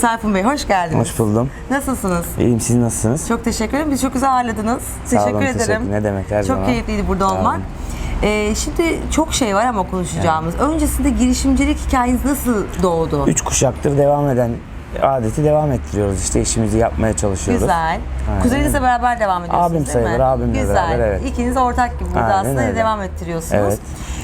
Tayfun Bey hoş geldiniz. Hoş buldum. Nasılsınız? İyiyim siz nasılsınız? Çok teşekkür ederim. Bizi çok güzel ağırladınız. Sağ olun, teşekkür ederim. teşekkür. Ne demek, her Çok zaman. keyifliydi burada Sağ olun. olmak. Ee, şimdi çok şey var ama konuşacağımız. Öncesinde girişimcilik hikayeniz nasıl doğdu? Üç kuşaktır devam eden adeti devam ettiriyoruz. İşte işimizi yapmaya çalışıyoruz. Güzel. Aynen. Kuzeninizle beraber devam ediyorsunuz Abim değil sayılır, mi? abimle Güzel. beraber, evet. İkiniz ortak gibi burada Aynen aslında öyle. devam ettiriyorsunuz. Evet.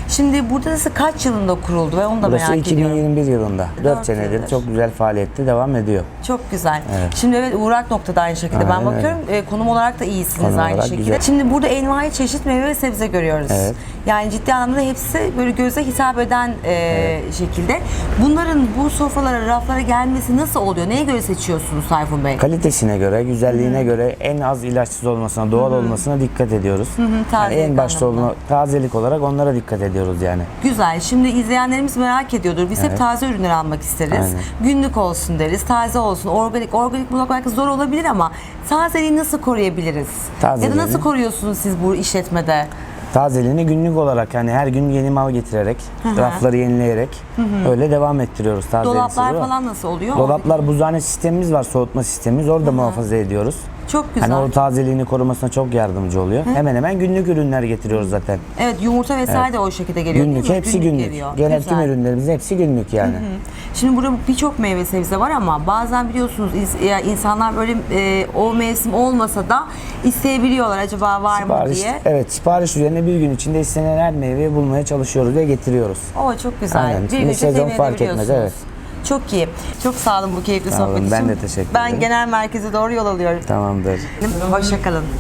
Şimdi burada nasıl kaç yılında kuruldu ve onu da Burası merak ediyorum. 2021 yılında. Dört 4 senedir yıldır. çok güzel faaliyette devam ediyor. Çok güzel. Evet. Şimdi evet Uğrak noktada aynı şekilde ben Aynen bakıyorum. E, konum olarak da iyisiniz Konum aynı şekilde. güzel. Şimdi burada envai çeşit meyve ve sebze görüyoruz. Evet. Yani ciddi anlamda hepsi böyle göze hitap eden e, şekilde. Bunların bu sofralara, raflara gelmesi nasıl oluyor? Neye göre seçiyorsunuz Tayfun Bey? Kalitesine göre, güzelliğine göre en az ilaçsız olmasına, doğal olmasına dikkat ediyoruz. hı, Yani en başta olma, tazelik olarak onlara dikkat ediyoruz yani. Güzel. Şimdi izleyenlerimiz merak ediyordur. Biz hep Evet. taze ürünler almak isteriz. Aynen. Günlük olsun deriz, taze olsun, organik. Organik bulmak belki zor olabilir ama tazeliği nasıl koruyabiliriz? Ya da nasıl koruyorsunuz siz bu işletmede? Tazeliğini günlük olarak hani her gün yeni mal getirerek, hı. rafları yenileyerek öyle devam ettiriyoruz tazeliğini. Dolaplar falan nasıl oluyor? Dolaplar buzhane sistemimiz var, soğutma sistemimiz. Orada muhafaza ediyoruz. Çok güzel. Hani o tazeliğini korumasına çok yardımcı oluyor. Hemen hemen günlük ürünler getiriyoruz zaten. Evet yumurta vesaire de o şekilde geliyor Günlük, değil mi? hepsi günlük. geliyor. Genel Güzel. tüm ürünlerimiz hepsi günlük yani. Şimdi burada birçok meyve sebze var ama bazen biliyorsunuz insanlar böyle e, o mevsim olmasa da isteyebiliyorlar acaba var mı Sipariş, diye. evet, sipariş üzerine bir gün içinde istenen her meyveyi bulmaya çalışıyoruz ve getiriyoruz. O çok güzel. Aynen. Birbirinizi Sezon temin fark etmez, edebiliyorsunuz. Çok iyi. Çok sağ olun bu keyifli Sağ olun, sohbet için. ben de teşekkür Ben ederim. genel merkeze doğru yol alıyorum. Tamamdır. Hoşçakalın.